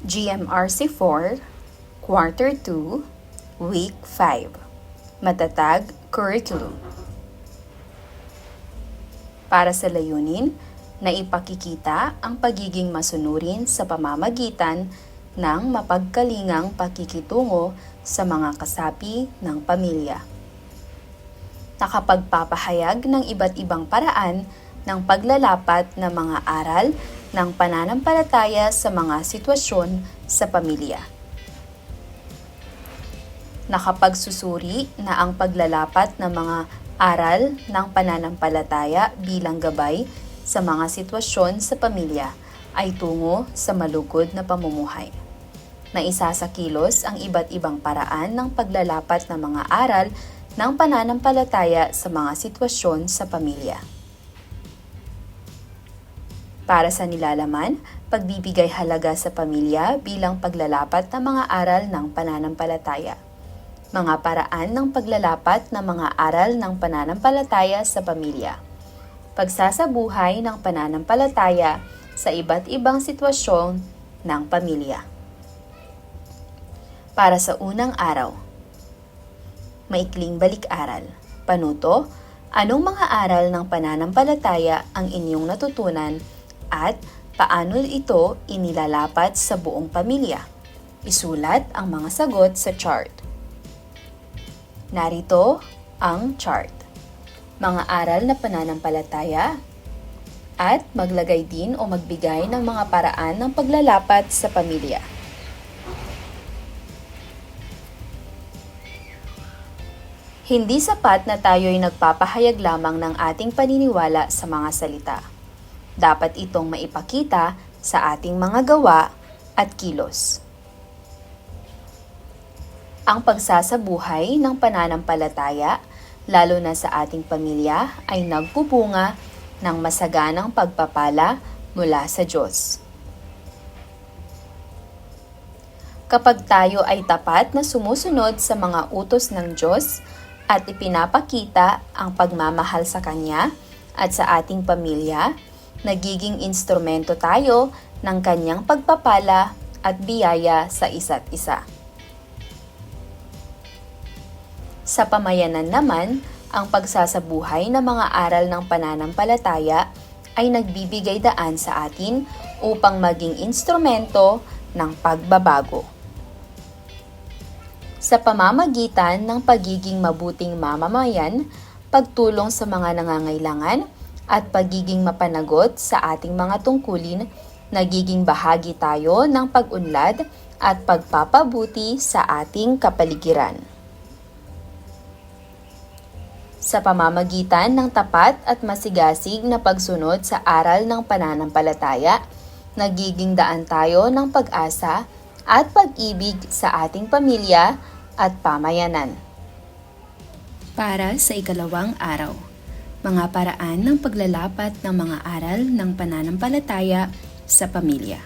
GMRC 4, Quarter 2, Week 5. Matatag Curriculum. Para sa layunin, na ipakikita ang pagiging masunurin sa pamamagitan ng mapagkalingang pakikitungo sa mga kasapi ng pamilya. Nakapagpapahayag ng iba't ibang paraan ng paglalapat ng mga aral ng pananampalataya sa mga sitwasyon sa pamilya. Nakapagsusuri na ang paglalapat ng mga aral ng pananampalataya bilang gabay sa mga sitwasyon sa pamilya ay tungo sa malugod na pamumuhay. Na isasakilos ang iba't ibang paraan ng paglalapat ng mga aral ng pananampalataya sa mga sitwasyon sa pamilya. Para sa nilalaman, pagbibigay halaga sa pamilya bilang paglalapat ng mga aral ng pananampalataya. Mga paraan ng paglalapat ng mga aral ng pananampalataya sa pamilya pagsasabuhay ng pananampalataya sa iba't ibang sitwasyon ng pamilya. Para sa unang araw, maikling balik-aral. Panuto, anong mga aral ng pananampalataya ang inyong natutunan at paano ito inilalapat sa buong pamilya? Isulat ang mga sagot sa chart. Narito ang chart mga aral na pananampalataya, at maglagay din o magbigay ng mga paraan ng paglalapat sa pamilya. Hindi sapat na tayo'y nagpapahayag lamang ng ating paniniwala sa mga salita. Dapat itong maipakita sa ating mga gawa at kilos. Ang pagsasabuhay ng pananampalataya lalo na sa ating pamilya, ay nagpubunga ng masaganang pagpapala mula sa Diyos. Kapag tayo ay tapat na sumusunod sa mga utos ng Diyos at ipinapakita ang pagmamahal sa Kanya at sa ating pamilya, nagiging instrumento tayo ng Kanyang pagpapala at biyaya sa isa't isa. Sa pamayanan naman, ang pagsasabuhay ng mga aral ng pananampalataya ay nagbibigay daan sa atin upang maging instrumento ng pagbabago. Sa pamamagitan ng pagiging mabuting mamamayan, pagtulong sa mga nangangailangan, at pagiging mapanagot sa ating mga tungkulin, nagiging bahagi tayo ng pag-unlad at pagpapabuti sa ating kapaligiran sa pamamagitan ng tapat at masigasig na pagsunod sa aral ng pananampalataya, nagiging daan tayo ng pag-asa at pag-ibig sa ating pamilya at pamayanan. Para sa ikalawang araw, mga paraan ng paglalapat ng mga aral ng pananampalataya sa pamilya.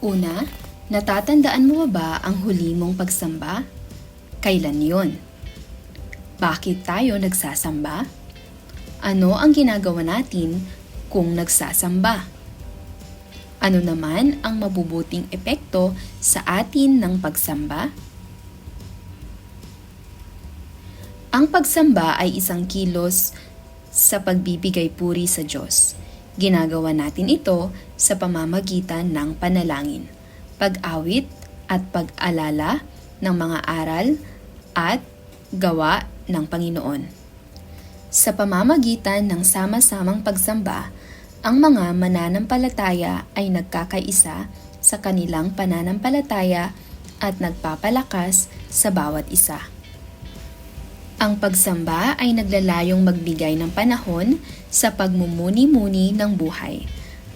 Una, natatandaan mo ba ang huli mong pagsamba Kailan yon? Bakit tayo nagsasamba? Ano ang ginagawa natin kung nagsasamba? Ano naman ang mabubuting epekto sa atin ng pagsamba? Ang pagsamba ay isang kilos sa pagbibigay puri sa Diyos. Ginagawa natin ito sa pamamagitan ng panalangin, pag-awit at pag-alala ng mga aral at gawa ng Panginoon. Sa pamamagitan ng sama-samang pagsamba, ang mga mananampalataya ay nagkakaisa sa kanilang pananampalataya at nagpapalakas sa bawat isa. Ang pagsamba ay naglalayong magbigay ng panahon sa pagmumuni-muni ng buhay,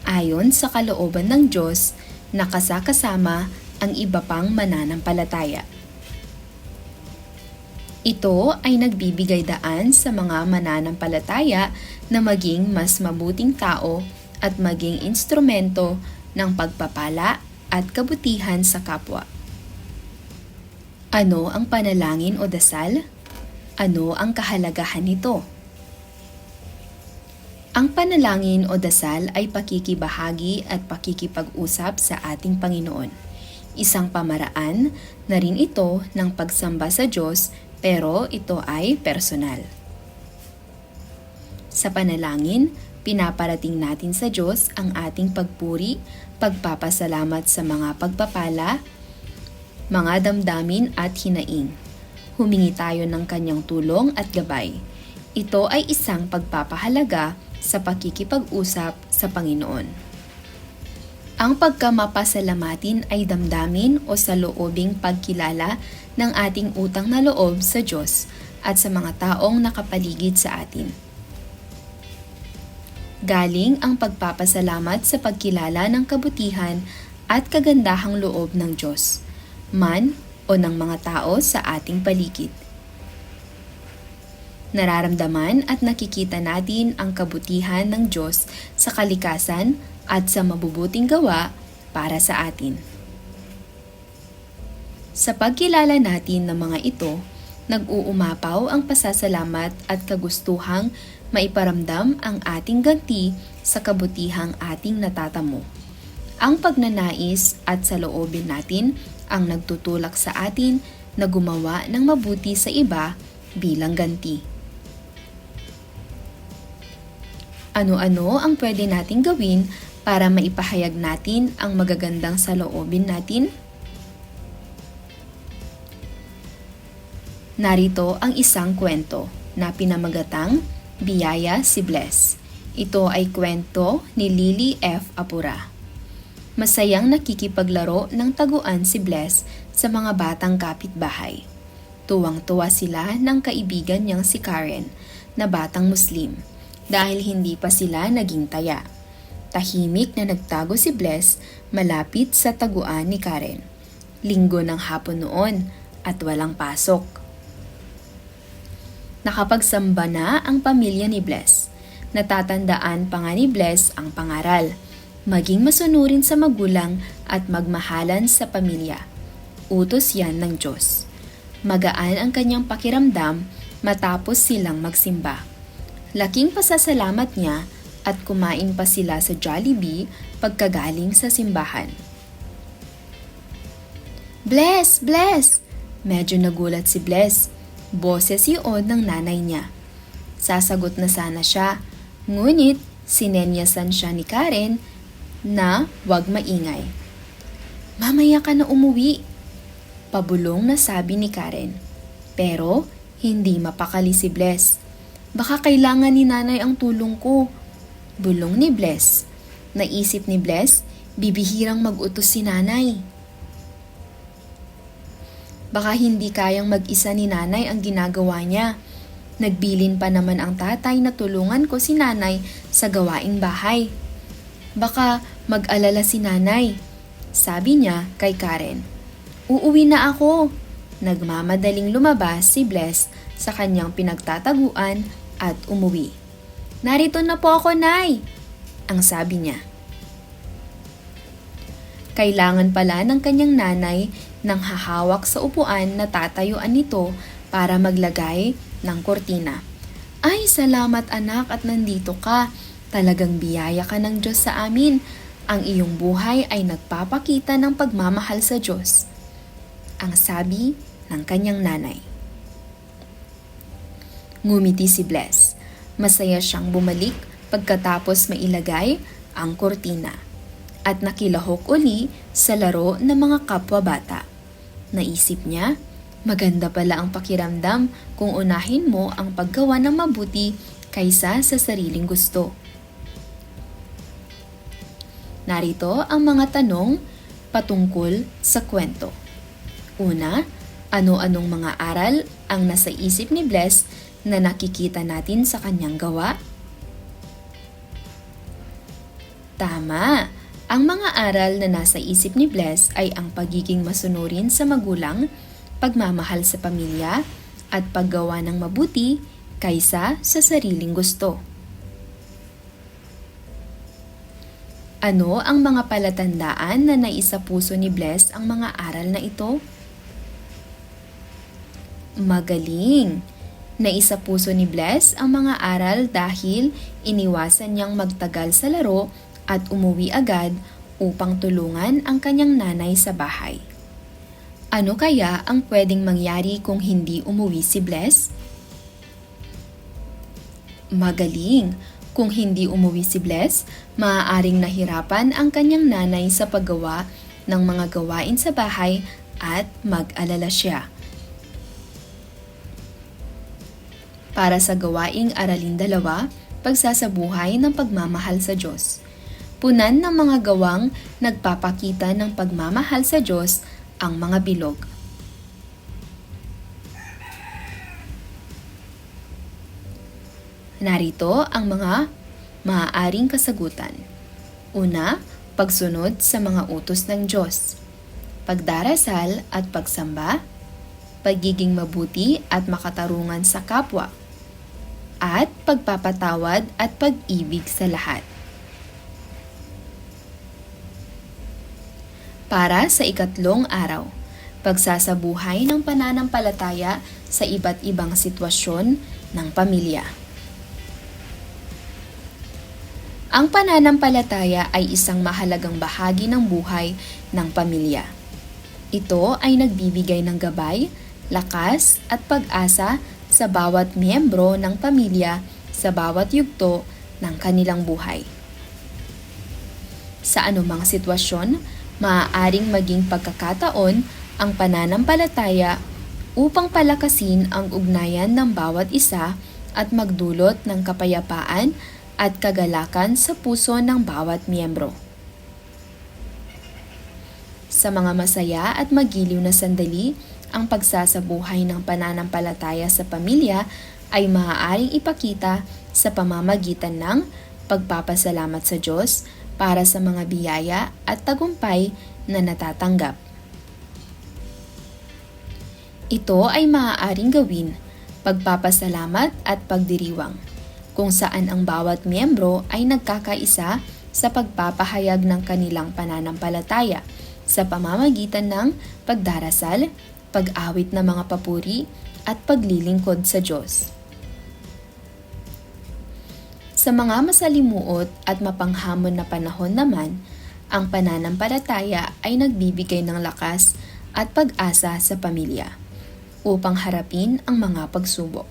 ayon sa kalooban ng Diyos na kasakasama ang iba pang mananampalataya. Ito ay nagbibigay daan sa mga mananampalataya na maging mas mabuting tao at maging instrumento ng pagpapala at kabutihan sa kapwa. Ano ang panalangin o dasal? Ano ang kahalagahan nito? Ang panalangin o dasal ay pakikibahagi at pakikipag-usap sa ating Panginoon. Isang pamaraan na rin ito ng pagsamba sa Diyos pero ito ay personal. Sa panalangin, pinaparating natin sa Diyos ang ating pagpuri, pagpapasalamat sa mga pagpapala, mga damdamin at hinaing. Humingi tayo ng kanyang tulong at gabay. Ito ay isang pagpapahalaga sa pakikipag-usap sa Panginoon. Ang pagkamapasalamatin ay damdamin o sa loobing pagkilala ng ating utang na loob sa Diyos at sa mga taong nakapaligid sa atin. Galing ang pagpapasalamat sa pagkilala ng kabutihan at kagandahang loob ng Diyos, man o ng mga tao sa ating paligid. Nararamdaman at nakikita natin ang kabutihan ng Diyos sa kalikasan at sa mabubuting gawa para sa atin. Sa pagkilala natin ng mga ito, nag-uumapaw ang pasasalamat at kagustuhang maiparamdam ang ating ganti sa kabutihang ating natatamo. Ang pagnanais at sa loobin natin ang nagtutulak sa atin na gumawa ng mabuti sa iba bilang ganti. Ano-ano ang pwede nating gawin para maipahayag natin ang magagandang saloobin natin? Narito ang isang kwento na pinamagatang Biyaya si Bless. Ito ay kwento ni Lily F. Apura. Masayang nakikipaglaro ng taguan si Bless sa mga batang kapitbahay. Tuwang-tuwa sila ng kaibigan niyang si Karen na batang Muslim dahil hindi pa sila naging taya. Tahimik na nagtago si Bless malapit sa taguan ni Karen. Linggo ng hapon noon at walang pasok. Nakapagsamba na ang pamilya ni Bless. Natatandaan pa nga ni Bless ang pangaral. Maging masunurin sa magulang at magmahalan sa pamilya. Utos yan ng Diyos. Magaan ang kanyang pakiramdam matapos silang magsimba. Laking pasasalamat niya at kumain pa sila sa Jollibee pagkagaling sa simbahan. Bless! Bless! Medyo nagulat si Bless. Boses yun ng nanay niya. Sasagot na sana siya, ngunit sinenyasan siya ni Karen na wag maingay. Mamaya ka na umuwi, pabulong na sabi ni Karen. Pero hindi mapakali si Bless. Baka kailangan ni nanay ang tulong ko. Bulong ni Bless. Naisip ni Bless, bibihirang mag-utos si nanay. Baka hindi kayang mag-isa ni nanay ang ginagawa niya. Nagbilin pa naman ang tatay na tulungan ko si nanay sa gawaing bahay. Baka mag-alala si nanay. Sabi niya kay Karen. Uuwi na ako. Nagmamadaling lumabas si Bless sa kanyang pinagtataguan at umuwi. Narito na po ako, Nay! Ang sabi niya. Kailangan pala ng kanyang nanay ng hahawak sa upuan na tatayuan nito para maglagay ng kortina. Ay, salamat anak at nandito ka. Talagang biyaya ka ng Diyos sa amin. Ang iyong buhay ay nagpapakita ng pagmamahal sa Diyos. Ang sabi ng kanyang nanay. Ngumiti si Bless. Masaya siyang bumalik pagkatapos mailagay ang kortina at nakilahok uli sa laro ng mga kapwa bata. Naisip niya, maganda pala ang pakiramdam kung unahin mo ang paggawa ng mabuti kaysa sa sariling gusto. Narito ang mga tanong patungkol sa kwento. Una, ano-anong mga aral ang nasa isip ni Bless na nakikita natin sa kanyang gawa? Tama! Ang mga aral na nasa isip ni Bless ay ang pagiging masunurin sa magulang, pagmamahal sa pamilya, at paggawa ng mabuti kaysa sa sariling gusto. Ano ang mga palatandaan na naisa puso ni Bless ang mga aral na ito? Magaling! Naisa puso ni Bless ang mga aral dahil iniwasan niyang magtagal sa laro at umuwi agad upang tulungan ang kanyang nanay sa bahay. Ano kaya ang pwedeng mangyari kung hindi umuwi si Bless? Magaling! Kung hindi umuwi si Bless, maaaring nahirapan ang kanyang nanay sa paggawa ng mga gawain sa bahay at mag-alala siya. Para sa gawaing aralin dalawa, pagsasabuhay ng pagmamahal sa Diyos. Punan ng mga gawang nagpapakita ng pagmamahal sa Diyos ang mga bilog. Narito ang mga maaaring kasagutan. Una, pagsunod sa mga utos ng Diyos. Pagdarasal at pagsamba. Pagiging mabuti at makatarungan sa kapwa. At pagpapatawad at pag-ibig sa lahat. Para sa ikatlong araw, pagsasabuhay ng pananampalataya sa iba't ibang sitwasyon ng pamilya. Ang pananampalataya ay isang mahalagang bahagi ng buhay ng pamilya. Ito ay nagbibigay ng gabay, lakas at pag-asa sa bawat miyembro ng pamilya sa bawat yugto ng kanilang buhay. Sa anumang sitwasyon, maaaring maging pagkakataon ang pananampalataya upang palakasin ang ugnayan ng bawat isa at magdulot ng kapayapaan at kagalakan sa puso ng bawat miyembro. Sa mga masaya at magiliw na sandali, ang pagsasabuhay ng pananampalataya sa pamilya ay maaaring ipakita sa pamamagitan ng pagpapasalamat sa Diyos para sa mga biyaya at tagumpay na natatanggap. Ito ay maaaring gawin pagpapasalamat at pagdiriwang kung saan ang bawat miyembro ay nagkakaisa sa pagpapahayag ng kanilang pananampalataya sa pamamagitan ng pagdarasal, pag-awit ng mga papuri, at paglilingkod sa Diyos. Sa mga masalimuot at mapanghamon na panahon naman, ang pananampalataya ay nagbibigay ng lakas at pag-asa sa pamilya upang harapin ang mga pagsubok.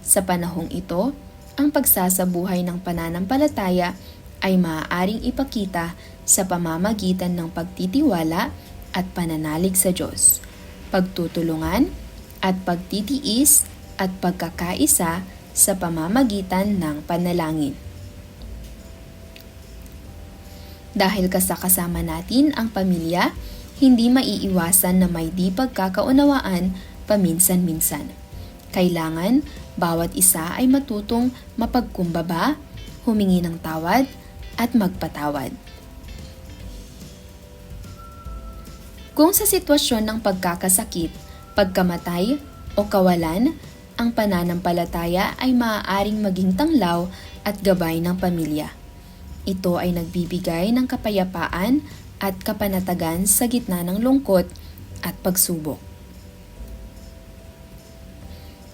Sa panahong ito, ang pagsasabuhay ng pananampalataya ay maaaring ipakita sa pamamagitan ng pagtitiwala at pananalig sa Diyos, pagtutulungan at pagtitiis at pagkakaisa sa pamamagitan ng panalangin. Dahil kasakasama natin ang pamilya, hindi maiiwasan na may di pagkakaunawaan paminsan-minsan. Kailangan bawat isa ay matutong mapagkumbaba, humingi ng tawad, at magpatawad. Kung sa sitwasyon ng pagkakasakit, pagkamatay, o kawalan, ang pananampalataya ay maaaring maging tanglaw at gabay ng pamilya. Ito ay nagbibigay ng kapayapaan at kapanatagan sa gitna ng lungkot at pagsubok.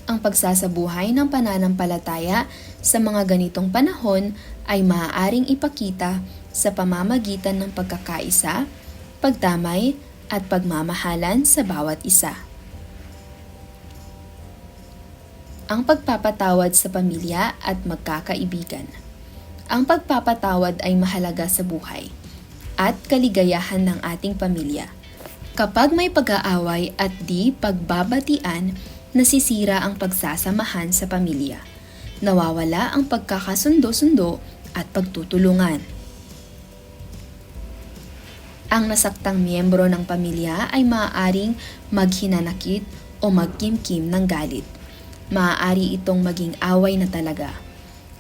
Ang pagsasabuhay ng pananampalataya sa mga ganitong panahon ay maaaring ipakita sa pamamagitan ng pagkakaisa, pagdamay, at pagmamahalan sa bawat isa. Ang pagpapatawad sa pamilya at magkakaibigan. Ang pagpapatawad ay mahalaga sa buhay at kaligayahan ng ating pamilya. Kapag may pag-aaway at di pagbabatian, nasisira ang pagsasamahan sa pamilya. Nawawala ang pagkakasundo-sundo at pagtutulungan. Ang nasaktang miyembro ng pamilya ay maaaring maghinanakit o magkimkim ng galit. Maaari itong maging away na talaga.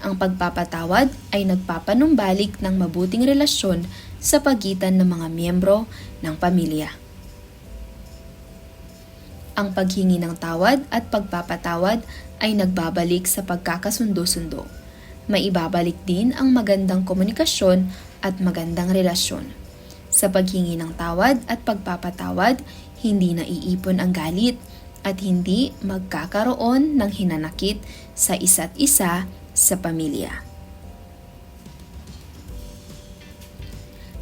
Ang pagpapatawad ay nagpapanumbalik ng mabuting relasyon sa pagitan ng mga miyembro ng pamilya. Ang paghingi ng tawad at pagpapatawad ay nagbabalik sa pagkakasundo-sundo. Maibabalik din ang magandang komunikasyon at magandang relasyon. Sa paghingi ng tawad at pagpapatawad, hindi naiipon ang galit at hindi magkakaroon ng hinanakit sa isa't isa sa pamilya.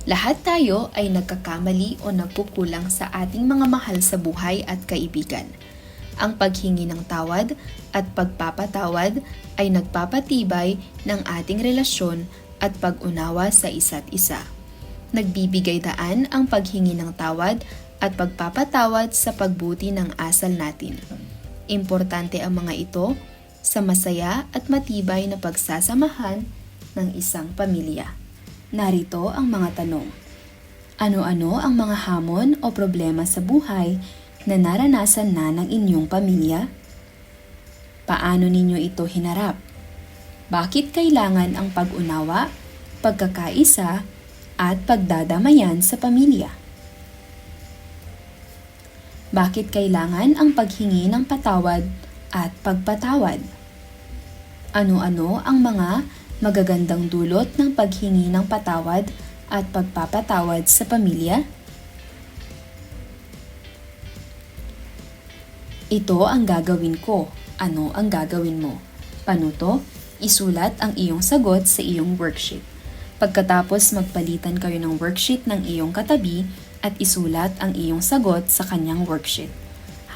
Lahat tayo ay nagkakamali o nagkukulang sa ating mga mahal sa buhay at kaibigan. Ang paghingi ng tawad at pagpapatawad ay nagpapatibay ng ating relasyon at pag-unawa sa isa't isa. Nagbibigay daan ang paghingi ng tawad at pagpapatawad sa pagbuti ng asal natin. Importante ang mga ito sa masaya at matibay na pagsasamahan ng isang pamilya. Narito ang mga tanong. Ano-ano ang mga hamon o problema sa buhay na naranasan na ng inyong pamilya? Paano ninyo ito hinarap? Bakit kailangan ang pag-unawa, pagkakaisa, at pagdadamayan sa pamilya? Bakit kailangan ang paghingi ng patawad at pagpatawad? Ano-ano ang mga magagandang dulot ng paghingi ng patawad at pagpapatawad sa pamilya? Ito ang gagawin ko. Ano ang gagawin mo? Panuto, isulat ang iyong sagot sa iyong worksheet. Pagkatapos magpalitan kayo ng worksheet ng iyong katabi at isulat ang iyong sagot sa kanyang worksheet.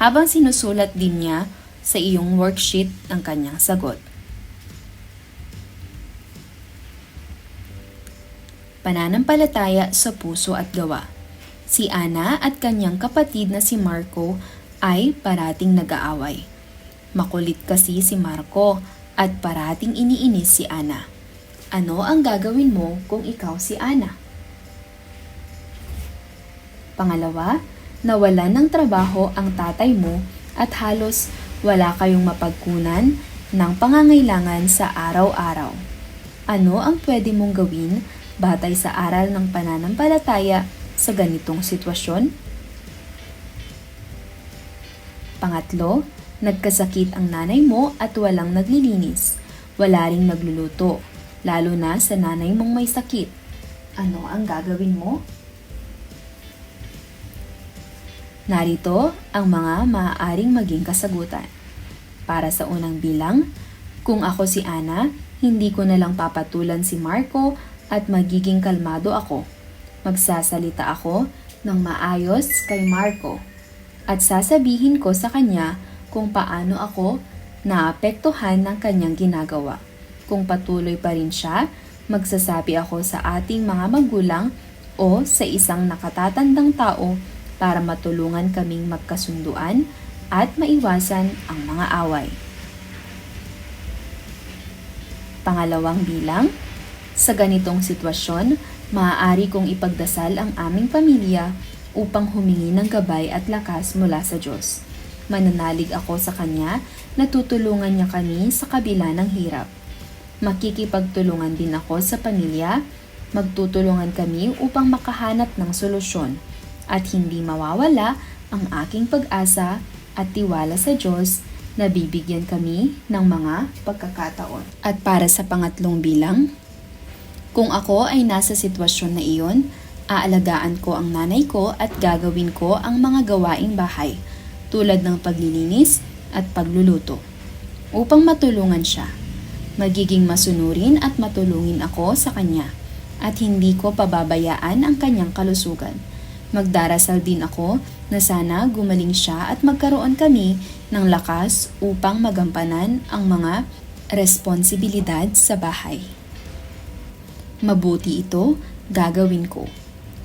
Habang sinusulat din niya sa iyong worksheet ang kanyang sagot. Pananampalataya sa puso at gawa. Si Ana at kanyang kapatid na si Marco ay parating nag-aaway. Makulit kasi si Marco at parating iniinis si Ana. Ano ang gagawin mo kung ikaw si Ana? Pangalawa, nawalan ng trabaho ang tatay mo at halos wala kayong mapagkunan ng pangangailangan sa araw-araw. Ano ang pwede mong gawin batay sa aral ng pananampalataya sa ganitong sitwasyon? Pangatlo, nagkasakit ang nanay mo at walang naglilinis. Wala ring nagluluto, lalo na sa nanay mong may sakit. Ano ang gagawin mo? Narito ang mga maaaring maging kasagutan. Para sa unang bilang, kung ako si Ana, hindi ko na lang papatulan si Marco at magiging kalmado ako. Magsasalita ako ng maayos kay Marco at sasabihin ko sa kanya kung paano ako naapektuhan ng kanyang ginagawa. Kung patuloy pa rin siya, magsasabi ako sa ating mga magulang o sa isang nakatatandang tao para matulungan kaming magkasunduan at maiwasan ang mga away. Pangalawang bilang, sa ganitong sitwasyon, maaari kong ipagdasal ang aming pamilya upang humingi ng gabay at lakas mula sa Diyos. Mananalig ako sa Kanya na tutulungan niya kami sa kabila ng hirap. Makikipagtulungan din ako sa pamilya, magtutulungan kami upang makahanap ng solusyon at hindi mawawala ang aking pag-asa at tiwala sa Diyos na bibigyan kami ng mga pagkakataon. At para sa pangatlong bilang, kung ako ay nasa sitwasyon na iyon, aalagaan ko ang nanay ko at gagawin ko ang mga gawaing bahay tulad ng paglilinis at pagluluto upang matulungan siya. Magiging masunurin at matulungin ako sa kanya at hindi ko pababayaan ang kanyang kalusugan. Magdarasal din ako na sana gumaling siya at magkaroon kami ng lakas upang magampanan ang mga responsibilidad sa bahay. Mabuti ito, gagawin ko.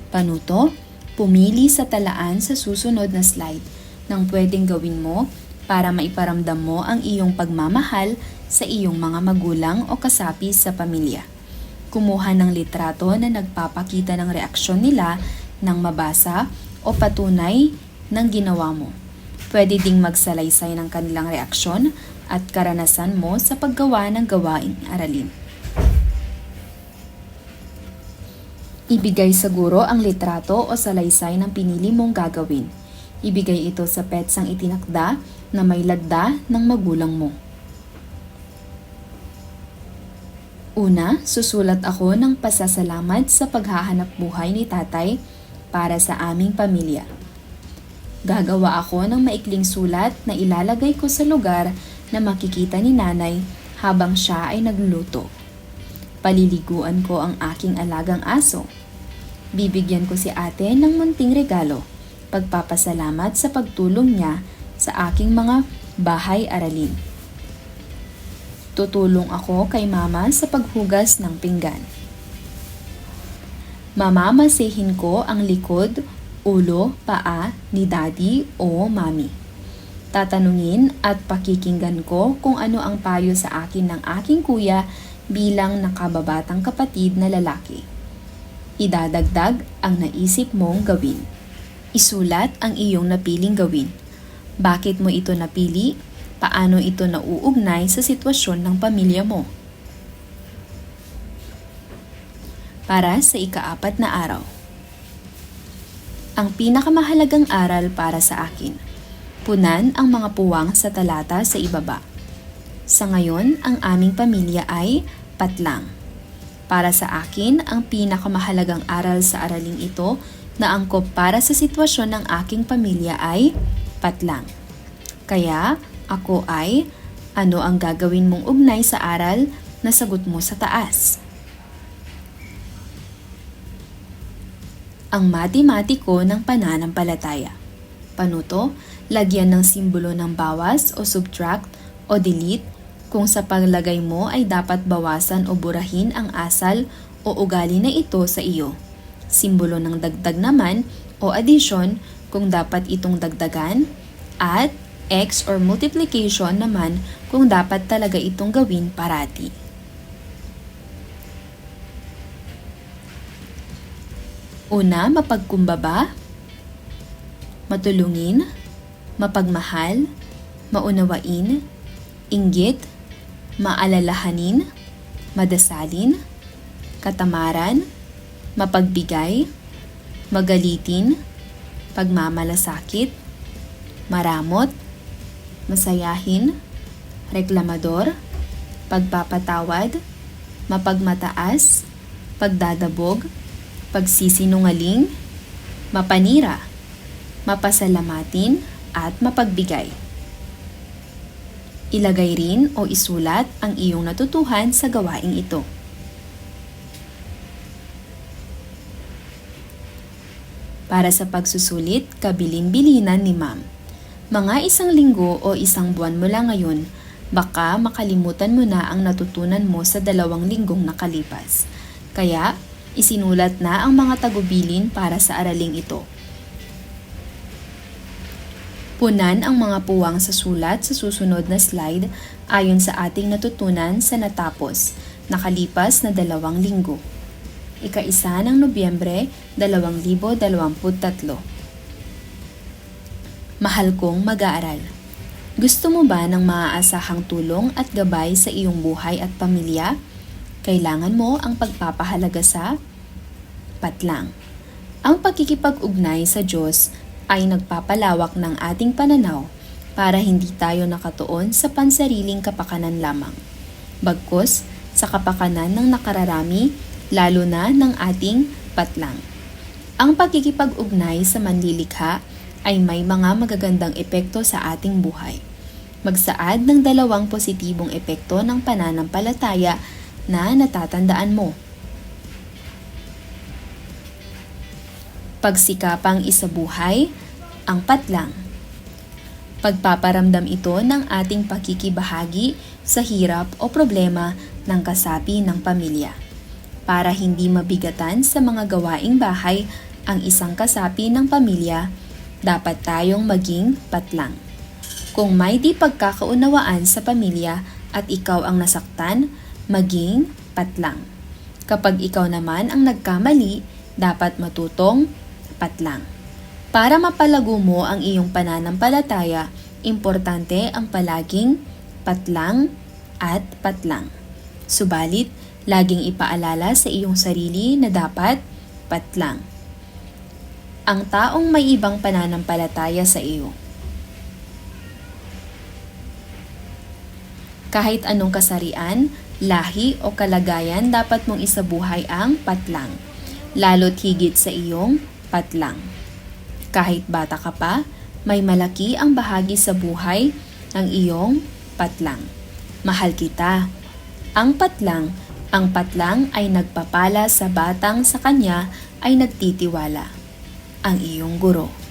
Panuto, pumili sa talaan sa susunod na slide ng pwedeng gawin mo para maiparamdam mo ang iyong pagmamahal sa iyong mga magulang o kasapi sa pamilya. Kumuha ng litrato na nagpapakita ng reaksyon nila ng mabasa o patunay ng ginawa mo. Pwede ding magsalaysay ng kanilang reaksyon at karanasan mo sa paggawa ng gawaing aralin. Ibigay sa guro ang litrato o salaysay ng pinili mong gagawin. Ibigay ito sa petsang itinakda na may lagda ng magulang mo. Una, susulat ako ng pasasalamat sa paghahanap buhay ni tatay para sa aming pamilya. Gagawa ako ng maikling sulat na ilalagay ko sa lugar na makikita ni nanay habang siya ay nagluluto. Paliliguan ko ang aking alagang aso. Bibigyan ko si ate ng munting regalo, pagpapasalamat sa pagtulong niya sa aking mga bahay aralin. Tutulong ako kay mama sa paghugas ng pinggan. Mamamasehin ko ang likod, ulo, paa ni daddy o mami. Tatanungin at pakikinggan ko kung ano ang payo sa akin ng aking kuya bilang nakababatang kapatid na lalaki. Idadagdag ang naisip mong gawin. Isulat ang iyong napiling gawin. Bakit mo ito napili? Paano ito nauugnay sa sitwasyon ng pamilya mo? Para sa ikaapat na araw. Ang pinakamahalagang aral para sa akin. Punan ang mga puwang sa talata sa ibaba. Sa ngayon, ang aming pamilya ay patlang. Para sa akin, ang pinakamahalagang aral sa araling ito na angkop para sa sitwasyon ng aking pamilya ay patlang. Kaya, ako ay, ano ang gagawin mong ugnay sa aral na sagot mo sa taas? Ang matematiko ng pananampalataya. Panuto, lagyan ng simbolo ng bawas o subtract o delete kung sa paglagay mo ay dapat bawasan o burahin ang asal o ugali na ito sa iyo. Simbolo ng dagdag naman o addition kung dapat itong dagdagan at x or multiplication naman kung dapat talaga itong gawin parati. Una, mapagkumbaba, matulungin, mapagmahal, maunawain, inggit, maalalahanin, madasalin, katamaran, mapagbigay, magalitin, pagmamalasakit, maramot, masayahin, reklamador, pagpapatawad, mapagmataas, pagdadabog, pagsisinungaling, mapanira, mapasalamatin, at mapagbigay. Ilagay rin o isulat ang iyong natutuhan sa gawaing ito. Para sa pagsusulit, kabilin-bilinan ni ma'am. Mga isang linggo o isang buwan mula ngayon, baka makalimutan mo na ang natutunan mo sa dalawang linggong nakalipas. Kaya, isinulat na ang mga tagubilin para sa araling ito. Punan ang mga puwang sa sulat sa susunod na slide ayon sa ating natutunan sa natapos, nakalipas na dalawang linggo. Ika-isa ng Nobyembre 2023 Mahal kong mag-aaral. Gusto mo ba ng maaasahang tulong at gabay sa iyong buhay at pamilya? Kailangan mo ang pagpapahalaga sa patlang. Ang pakikipag-ugnay sa Diyos ay nagpapalawak ng ating pananaw para hindi tayo nakatuon sa pansariling kapakanan lamang. Bagkus sa kapakanan ng nakararami, lalo na ng ating patlang. Ang pagkikipag-ugnay sa manlilikha ay may mga magagandang epekto sa ating buhay. Magsaad ng dalawang positibong epekto ng pananampalataya na natatandaan mo. Pagsikapang isabuhay, ang patlang. Pagpaparamdam ito ng ating pakikibahagi sa hirap o problema ng kasapi ng pamilya. Para hindi mabigatan sa mga gawaing bahay ang isang kasapi ng pamilya, dapat tayong maging patlang. Kung may di pagkakaunawaan sa pamilya at ikaw ang nasaktan, maging patlang. Kapag ikaw naman ang nagkamali, dapat matutong patlang. Para mapalago mo ang iyong pananampalataya, importante ang palaging patlang at patlang. Subalit, laging ipaalala sa iyong sarili na dapat patlang. Ang taong may ibang pananampalataya sa iyo. Kahit anong kasarian, lahi o kalagayan dapat mong isabuhay ang patlang, lalo't higit sa iyong patlang. Kahit bata ka pa, may malaki ang bahagi sa buhay ng iyong patlang. Mahal kita. Ang patlang, ang patlang ay nagpapala sa batang sa kanya ay nagtitiwala. Ang iyong guro.